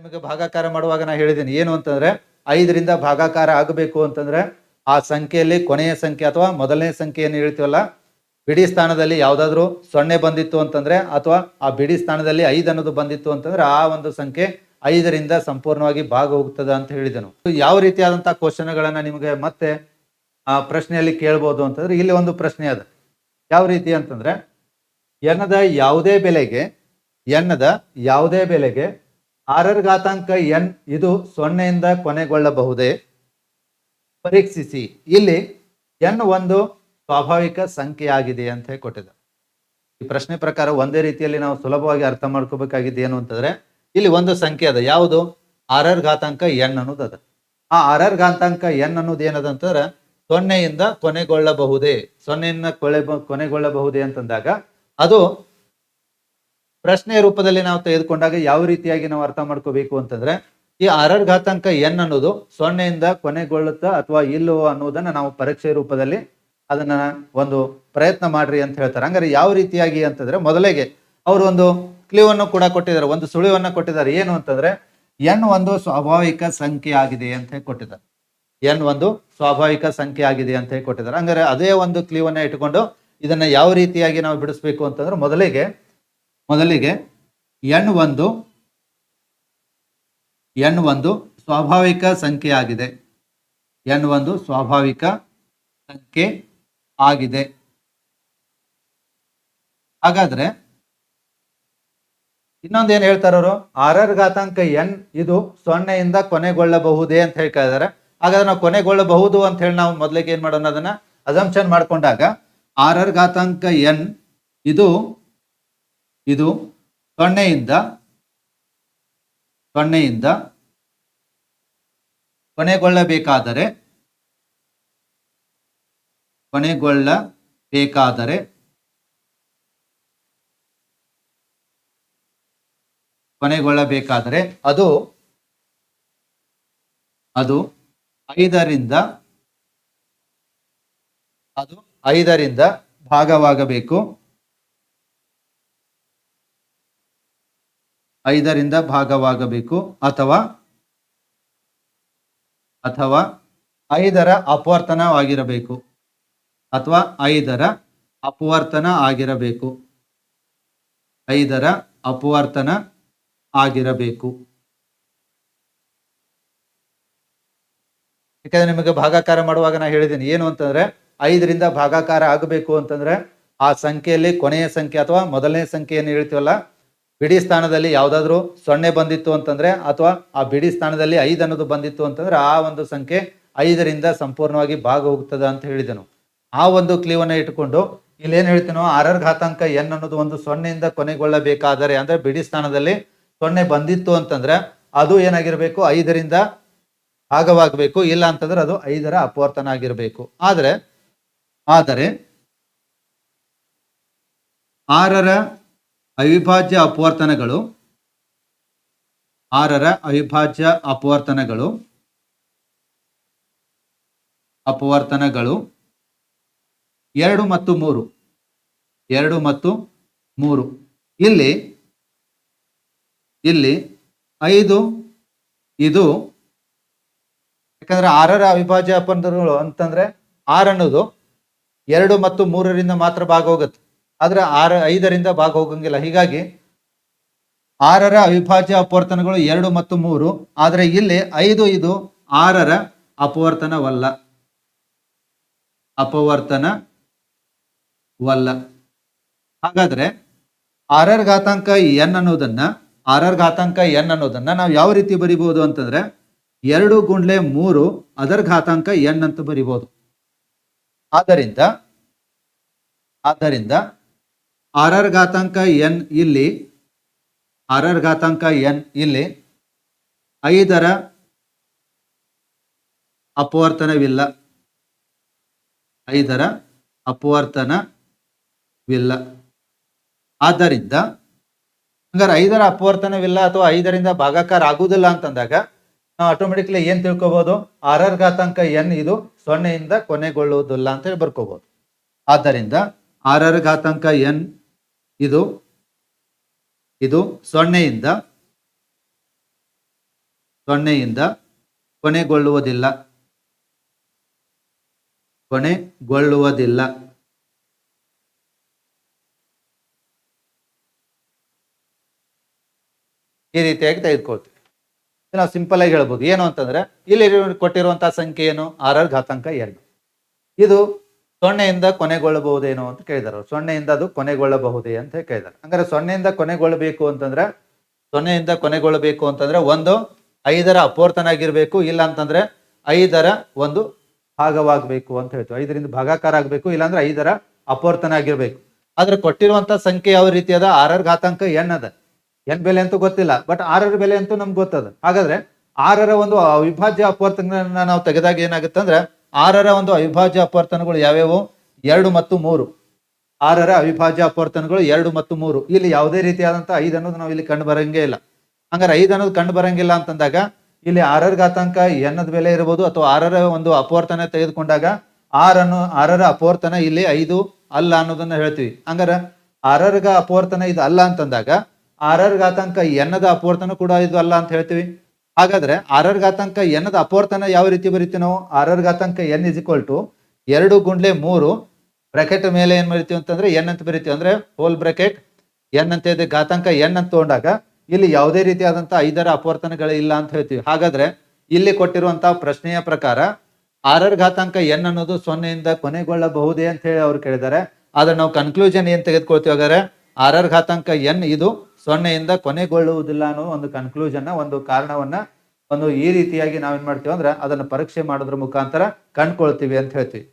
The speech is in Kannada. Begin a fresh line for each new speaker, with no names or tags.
ನಿಮಗೆ ಭಾಗಾಕಾರ ಮಾಡುವಾಗ ನಾ ಹೇಳಿದ್ದೀನಿ. ಏನು ಅಂತಂದ್ರೆ ಐದರಿಂದ ಭಾಗಾಕಾರ ಆಗಬೇಕು ಅಂತಂದ್ರೆ ಆ ಸಂಖ್ಯೆಯಲ್ಲಿ ಕೊನೆಯ ಸಂಖ್ಯೆ ಅಥವಾ ಮೊದಲನೇ ಸಂಖ್ಯೆ ಏನು ಹೇಳ್ತೀವಲ್ಲ, ಬಿಡಿ ಸ್ಥಾನದಲ್ಲಿ ಯಾವುದಾದ್ರೂ ಸೊನ್ನೆ ಬಂದಿತ್ತು ಅಂತಂದ್ರೆ ಅಥವಾ ಆ ಬಿಡಿ ಸ್ಥಾನದಲ್ಲಿ ಐದು ಅನ್ನೋದು ಬಂದಿತ್ತು ಅಂತಂದ್ರೆ ಆ ಒಂದು ಸಂಖ್ಯೆ ಐದರಿಂದ ಸಂಪೂರ್ಣವಾಗಿ ಭಾಗ ಹೋಗ್ತದ ಅಂತ ಹೇಳಿದನು. ಯಾವ ರೀತಿಯಾದಂತಹ ಕ್ವಶನ್ಗಳನ್ನ ನಿಮಗೆ ಮತ್ತೆ, ಆ, ಪ್ರಶ್ನೆಯಲ್ಲಿ ಕೇಳ್ಬೋದು ಅಂತಂದ್ರೆ ಇಲ್ಲಿ ಒಂದು ಪ್ರಶ್ನೆ ಅದ. ಯಾವ ರೀತಿ ಅಂತಂದ್ರೆ ಎನ್ನದ ಯಾವುದೇ ಬೆಲೆಗೆ ಎನ್ನದ ಯಾವುದೇ ಬೆಲೆಗೆ ಆರರ ಘಾತಾಂಕ ಎನ್ ಇದು ಸೊನ್ನೆಯಿಂದ ಕೊನೆಗೊಳ್ಳಬಹುದೇ? ಪರೀಕ್ಷಿಸಿ. ಇಲ್ಲಿ ಎನ್ ಒಂದು ಸ್ವಾಭಾವಿಕ ಸಂಖ್ಯೆಯಾಗಿದೆ ಅಂತ ಹೇಳಿ ಕೊಟ್ಟಿದೆ ಈ ಪ್ರಶ್ನೆ ಪ್ರಕಾರ ಒಂದೇ ರೀತಿಯಲ್ಲಿ ನಾವು ಸುಲಭವಾಗಿ ಅರ್ಥ ಮಾಡ್ಕೋಬೇಕಾಗಿದ್ದು ಏನು ಅಂತಂದ್ರೆ, ಇಲ್ಲಿ ಒಂದು ಸಂಖ್ಯೆ ಅದ. ಯಾವುದು? ಆರರ್ ಘಾತಾಂಕ ಎನ್ ಅನ್ನೋದು ಅದ. ಆ ಆರರ್ ಘಾತಾಂಕ ಎನ್ ಅನ್ನೋದು ಏನದ ಅಂತಂದ್ರೆ, ಸೊನ್ನೆಯಿಂದ ಕೊನೆಗೊಳ್ಳಬಹುದೇ? ಸೊನ್ನೆಯಿಂದ ಕೊಳೆ ಕೊನೆಗೊಳ್ಳಬಹುದೇ ಅಂತಂದಾಗ, ಅದು ಪ್ರಶ್ನೆ ರೂಪದಲ್ಲಿ ನಾವು ತೆಗೆದುಕೊಂಡಾಗ ಯಾವ ರೀತಿಯಾಗಿ ನಾವು ಅರ್ಥ ಮಾಡ್ಕೋಬೇಕು ಅಂತಂದ್ರೆ, ಈ ಆರರ್ ಘಾತಾಂಕ ಎನ್ ಅನ್ನೋದು ಸೊನ್ನೆಯಿಂದ ಕೊನೆಗೊಳ್ಳುತ್ತಾ ಅಥವಾ ಇಲ್ಲವೋ ಅನ್ನೋದನ್ನ ನಾವು ಪರೀಕ್ಷೆ ರೂಪದಲ್ಲಿ ಅದನ್ನ ಒಂದು ಪ್ರಯತ್ನ ಮಾಡ್ರಿ ಅಂತ ಹೇಳ್ತಾರೆ. ಹಂಗಾರೆ ಯಾವ ರೀತಿಯಾಗಿ ಅಂತಂದ್ರೆ ಮೊದಲಿಗೆ ಅವರು ಒಂದು ಕ್ಲೀವನ್ನು ಕೂಡ ಕೊಟ್ಟಿದ್ದಾರೆ, ಒಂದು ಸುಳಿವನ್ನ ಕೊಟ್ಟಿದ್ದಾರೆ. ಏನು ಅಂತಂದ್ರೆ, ಎನ್ ಒಂದು ಸ್ವಾಭಾವಿಕ ಸಂಖ್ಯೆ ಆಗಿದೆ ಅಂತ ಹೇಳಿ ಕೊಟ್ಟಿದ್ದಾರೆ. ಎನ್ ಒಂದು ಸ್ವಾಭಾವಿಕ ಸಂಖ್ಯೆ ಆಗಿದೆ ಅಂತ ಹೇಳಿ ಕೊಟ್ಟಿದ್ದಾರೆ. ಹಂಗಾರೆ ಅದೇ ಒಂದು ಕ್ಲೀವನ್ನ ಇಟ್ಕೊಂಡು ಇದನ್ನ ಯಾವ ರೀತಿಯಾಗಿ ನಾವು ಬಿಡಿಸ್ಬೇಕು ಅಂತಂದ್ರೆ ಮೊದಲಿಗೆ ಮೊದಲಿಗೆ ಎನ್ ಒಂದು ಎನ್ ಒಂದು ಸ್ವಾಭಾವಿಕ ಸಂಖ್ಯೆ ಆಗಿದೆ. ಎನ್ ಒಂದು ಸ್ವಾಭಾವಿಕ ಸಂಖ್ಯೆ ಆಗಿದೆ. ಹಾಗಾದ್ರೆ ಇನ್ನೊಂದು ಏನ್ ಹೇಳ್ತಾರವರು ಆರ್ ಆರರ್ ಘಾತಾಂಕ ಎನ್ ಇದು ಸೊನ್ನೆಯಿಂದ ಕೊನೆಗೊಳ್ಳಬಹುದೇ ಅಂತ ಹೇಳ್ತಾ ಇದ್ದಾರೆ ಹಾಗಾದ್ರೆ ನಾವು ಕೊನೆಗೊಳ್ಳಬಹುದು ಅಂತ ಹೇಳಿ ನಾವು ಮೊದಲಿಗೆ ಏನ್ ಮಾಡೋಣ ಅದನ್ನ? ಅಸಂಪ್ಷನ್ ಮಾಡ್ಕೊಂಡಾಗ ಆರರ್ ಘಾತಾಂಕ ಎನ್ ಇದು ಇದು ಸೊನ್ನೆಯಿಂದ ಸೊನ್ನೆಯಿಂದ ಕೊನೆಗೊಳ್ಳಬೇಕಾದರೆ ಕೊನೆಗೊಳ್ಳಬೇಕಾದರೆ ಕೊನೆಗೊಳ್ಳಬೇಕಾದರೆ ಅದು ಅದು ಐದರಿಂದ ಅದು ಐದರಿಂದ ಭಾಗವಾಗಬೇಕು. ಐದರಿಂದ ಭಾಗವಾಗಬೇಕು ಅಥವಾ ಅಥವಾ ಐದರ ಅಪವರ್ತನವಾಗಿರಬೇಕು ಅಥವಾ ಐದರ ಅಪವರ್ತನ ಆಗಿರಬೇಕು. ಐದರ ಅಪವರ್ತನ ಆಗಿರಬೇಕು. ಯಾಕಂದ್ರೆ ನಿಮಗೆ ಭಾಗಾಕಾರ ಮಾಡುವಾಗ ನಾ ಹೇಳಿದ್ದೀನಿ, ಏನು ಅಂತಂದ್ರೆ ಐದರಿಂದ ಭಾಗಾಕಾರ ಆಗಬೇಕು ಅಂತಂದ್ರೆ ಆ ಸಂಖ್ಯೆಯಲ್ಲಿ ಕೊನೆಯ ಸಂಖ್ಯೆ ಅಥವಾ ಮೊದಲನೇ ಸಂಖ್ಯೆ ಏನು ಹೇಳ್ತೀವಲ್ಲ ಬಿಡಿ ಸ್ಥಾನದಲ್ಲಿ ಯಾವುದಾದ್ರೂ ಸೊನ್ನೆ ಬಂದಿತ್ತು ಅಂತಂದ್ರೆ ಅಥವಾ ಆ ಬಿಡಿ ಸ್ಥಾನದಲ್ಲಿ ಐದು ಅನ್ನೋದು ಬಂದಿತ್ತು ಅಂತಂದ್ರೆ ಆ ಒಂದು ಸಂಖ್ಯೆ ಐದರಿಂದ ಸಂಪೂರ್ಣವಾಗಿ ಭಾಗ ಹೋಗ್ತದ ಅಂತ ಹೇಳಿದನು. ಆ ಒಂದು ಕ್ಲೀವನ್ನ ಇಟ್ಕೊಂಡು ಇಲ್ಲಿ ಏನ್ ಹೇಳ್ತೀನೋ ಆರರ್ ಘಾತಾಂಕ ಎನ್ ಅನ್ನೋದು ಒಂದು ಸೊನ್ನೆಯಿಂದ ಕೊನೆಗೊಳ್ಳಬೇಕಾದರೆ, ಅಂದ್ರೆ ಬಿಡಿ ಸ್ಥಾನದಲ್ಲಿ ಸೊನ್ನೆ ಬಂದಿತ್ತು ಅಂತಂದ್ರೆ ಅದು ಏನಾಗಿರ್ಬೇಕು? ಐದರಿಂದ ಭಾಗವಾಗಬೇಕು. ಇಲ್ಲ ಅಂತಂದ್ರೆ ಅದು ಐದರ ಅಪವರ್ತನ ಆಗಿರಬೇಕು ಆದರೆ ಆದರೆ ಆರರ ಅವಿಭಾಜ್ಯ ಅಪವರ್ತನಗಳು. ಆರರ ಅವಿಭಾಜ್ಯ ಅಪವರ್ತನಗಳು. ಅಪವರ್ತನಗಳು. ಎರಡು ಮತ್ತು ಮೂರು. ಎರಡು ಮತ್ತು ಮೂರು. ಇಲ್ಲಿ ಇಲ್ಲಿ ಐದು, ಇದು, ಯಾಕಂದ್ರೆ ಆರರ ಅವಿಭಾಜ್ಯ ಅಪವರ್ತನಗಳು ಅಂತಂದ್ರೆ ಆರ್ ಅನ್ನೋದು ಎರಡು ಮತ್ತು ಮೂರರಿಂದ ಮಾತ್ರ ಭಾಗ ಹೋಗುತ್ತೆ. ಆದ್ರೆ ಆರ ಐದರಿಂದ ಭಾಗ ಹೋಗಂಗಿಲ್ಲ ಹೀಗಾಗಿ ಆರರ ಅವಿಭಾಜ್ಯ ಅಪವರ್ತನಗಳು ಎರಡು ಮತ್ತು ಮೂರು, ಆದರೆ ಇಲ್ಲಿ ಐದು ಇದು ಆರರ ಅಪವರ್ತನವಲ್ಲ. ಅಪವರ್ತನವಲ್ಲ. ಹಾಗಾದ್ರೆ ಆರರ್ ಘಾತಾಂಕ ಎನ್ ಅನ್ನೋದನ್ನ, ಆರರ್ ಘಾತಾಂಕ ಎನ್ ಅನ್ನೋದನ್ನ ನಾವು ಯಾವ ರೀತಿ ಬರಿಬಹುದು ಅಂತಂದ್ರೆ ಎರಡು ಗುಂಡ್ಲೆ ಮೂರು ಅದರ್ ಘಾತಾಂಕ ಎನ್ ಅಂತ ಬರಿಬಹುದು ಆದ್ದರಿಂದ ಆದ್ದರಿಂದ ಆರರ್ ಘಾತಾಂಕ ಎನ್ ಇಲ್ಲಿ ಆರ್ ಆರ್ ಘಾತಾಂಕ ಎನ್ ಇಲ್ಲಿ ಐದರ ಅಪವರ್ತನವಿಲ್ಲ. ಐದರ ಅಪವರ್ತನವಿಲ್ಲ. ಆದ್ದರಿಂದ ಹಂಗಾರೆ ಐದರ ಅಪವರ್ತನವಿಲ್ಲ ಅಥವಾ ಐದರಿಂದ ಭಾಗಾಕಾರ ಆಗುವುದಿಲ್ಲ ಅಂತಂದಾಗ ನಾವು ಆಟೋಮೆಟಿಕ್ಲಿ ಏನ್ ತಿಳ್ಕೊಬಹುದು ಆರ್ ಘಾತಾಂಕ ಎನ್ ಇದು ಸೊನ್ನೆಯಿಂದ ಕೊನೆಗೊಳ್ಳುವುದಿಲ್ಲ ಅಂತ ಹೇಳಿ ಬರ್ಕೋಬಹುದು ಆದ್ದರಿಂದ ಆರ್ ಆರ್ ಘಾತಾಂಕ ಎನ್ ಇದು ಇದು ಸೊನ್ನೆಯಿಂದ ಸೊನ್ನೆಯಿಂದ ಕೊನೆಗೊಳ್ಳುವುದಿಲ್ಲ. ಕೊನೆಗೊಳ್ಳುವುದಿಲ್ಲ. ಈ ರೀತಿಯಾಗಿ ತೆಗೆದುಕೊಳ್ತೀವಿ. ನಾವು ಸಿಂಪಲ್ ಆಗಿ ಹೇಳ್ಬೋದು. ಏನು ಅಂತಂದ್ರೆ ಇಲ್ಲಿ ಕೊಟ್ಟಿರುವಂತಹ ಸಂಖ್ಯೆ ಏನು? ಆರ್ ಆರ್ ಘಾತಾಂಕ ಎರಡು. ಇದು ಸೊನ್ನೆಯಿಂದ ಕೊನೆಗೊಳ್ಳಬಹುದೇನೋ ಅಂತ ಕೇಳಿದಾರೆ. ಸೊನ್ನೆಯಿಂದ ಅದು ಕೊನೆಗೊಳ್ಳಬಹುದೇ ಅಂತ ಕೇಳಿದಾರೆ. ಹಂಗಾರೆ ಸೊನ್ನೆಯಿಂದ ಕೊನೆಗೊಳ್ಳಬೇಕು ಅಂತಂದ್ರೆ, ಸೊನ್ನೆಯಿಂದ ಕೊನೆಗೊಳ್ಳಬೇಕು ಅಂತಂದ್ರೆ ಒಂದು ಐದರ ಅಪೋರ್ತನಾಗಿರ್ಬೇಕು, ಇಲ್ಲ ಅಂತಂದ್ರೆ ಐದರ ಒಂದು ಭಾಗವಾಗಬೇಕು ಅಂತ ಹೇಳ್ತೀವಿ. ಐದರಿಂದ ಭಾಗಾಕಾರ ಆಗಬೇಕು ಇಲ್ಲಾಂದ್ರೆ ಐದರ ಅಪೋರ್ತನ ಆಗಿರ್ಬೇಕು ಆದ್ರೆ ಕೊಟ್ಟಿರುವಂತ ಸಂಖ್ಯೆ ಯಾವ ರೀತಿ ಅದ? ಆರರ ಘಾತಾಂಕ ಎನ್ ಅದ? ಎನ್ ಬೆಲೆ ಅಂತೂ ಗೊತ್ತಿಲ್ಲ, ಬಟ್ ಆರರ ಬೆಲೆ ಅಂತೂ ನಮ್ಗೆ ಗೊತ್ತದ. ಹಾಗಾದ್ರೆ ಆರರ ಒಂದು ಅವಿಭಾಜ್ಯ ಅಪವರ್ತನ ನಾವು ತೆಗೆದಾಗ ಏನಾಗುತ್ತೆ ಅಂದ್ರೆ ಆರರ ಒಂದು ಅವಿಭಾಜ್ಯ ಅಪವರ್ತನಗಳು ಯಾವ್ಯಾವು? ಎರಡು ಮತ್ತು ಮೂರು. ಆರರ ಅವಿಭಾಜ್ಯ ಅಪವರ್ತನಗಳು ಎರಡು ಮತ್ತು ಮೂರು. ಇಲ್ಲಿ ಯಾವುದೇ ರೀತಿಯಾದಂತಹ ಐದು ಅನ್ನೋದು ನಾವು ಇಲ್ಲಿ ಕಂಡು ಬರಂಗೇ ಇಲ್ಲ. ಹಂಗಾರೆ ಐದು ಅನ್ನೋದು ಕಂಡು ಬರಂಗಿಲ್ಲ ಅಂತಂದಾಗ ಇಲ್ಲಿ ಆರರ ಘಾತಾಂಕ ಎನ್ನದ ಬೆಲೆ ಇರಬಹುದು ಅಥವಾ ಆರರ ಒಂದು ಅಪವರ್ತನ ತೆಗೆದುಕೊಂಡಾಗ ಆರನ್ನು ಆರರ ಅಪವರ್ತನ ಇಲ್ಲಿ ಐದು ಅಲ್ಲ ಅನ್ನೋದನ್ನ ಹೇಳ್ತೀವಿ. ಹಂಗಾರ ಆರರ್ಗ ಅಪವರ್ತನ ಇದು ಅಲ್ಲ ಅಂತಂದಾಗ ಆರರ್ ಘಾತಾಂಕ ಎನ್ನದ ಅಪವರ್ತನ ಕೂಡ ಇದು ಅಲ್ಲ ಅಂತ ಹೇಳ್ತೀವಿ. ಹಾಗಾದ್ರೆ ಆರರ್ ಘಾತಾಂಕ ಎನ್ನದ ಅಪವರ್ತನ ಯಾವ ರೀತಿ ಬರೀತೀವಿ ನಾವು? ಆರರ್ ಘಾತಾಂಕ ಎನ್ ಇಸ್ ಇಕ್ವಲ್ ಟು ಎರಡು ಗುಂಡ್ಲೆ ಮೂರು ಬ್ರಾಕೆಟ್ ಮೇಲೆ ಏನ್ ಬರಿತೀವಿ ಅಂತಂದ್ರೆ ಎನ್ ಅಂತ ಬರಿತೀವಿ. ಅಂದ್ರೆ ಹೋಲ್ ಬ್ರಾಕೆಟ್ ಎನ್ ಅಂತ ಇದೆ ಘಾತಾಂಕ, ಎನ್ ಅಂತ ತಗೊಂಡಾಗ ಇಲ್ಲಿ ಯಾವುದೇ ರೀತಿಯಾದಂತಹ ಐದರ ಅಪವರ್ತನಗಳು ಇಲ್ಲ ಅಂತ ಹೇಳ್ತೀವಿ. ಹಾಗಾದ್ರೆ ಇಲ್ಲಿ ಕೊಟ್ಟಿರುವಂತಹ ಪ್ರಶ್ನೆಯ ಪ್ರಕಾರ ಆರರ್ ಘಾತಾಂಕ ಎನ್ ಅನ್ನೋದು ಸೊನ್ನೆಯಿಂದ ಕೊನೆಗೊಳ್ಳಬಹುದೇ ಅಂತ ಹೇಳಿ ಅವ್ರು ಕೇಳಿದ್ದಾರೆ. ಆದ್ರೆ ನಾವು ಕನ್ಕ್ಲೂಷನ್ ಏನ್ ತೆಗೆದುಕೊಳ್ತೀವಿ ಹಾಗಾದ್ರೆ? ಆರರ್ ಘಾತಾಂಕ ಎನ್ ಇದು ಸೊನ್ನೆಯಿಂದ ಕೊನೆಗೊಳ್ಳುವುದಿಲ್ಲ ಅನ್ನೋ ಒಂದು ಕನ್ಕ್ಲೂಷನ್ ಒಂದು ಕಾರಣವನ್ನ ಒಂದು ಈ ರೀತಿಯಾಗಿ ನಾವೇನ್ ಮಾಡ್ತೀವಿ ಅಂದ್ರೆ ಅದನ್ನು ಪರೀಕ್ಷೆ ಮಾಡೋದ್ರ ಮುಖಾಂತರ ಕಂಡ್ಕೊಳ್ತೀವಿ ಅಂತ ಹೇಳ್ತೀವಿ.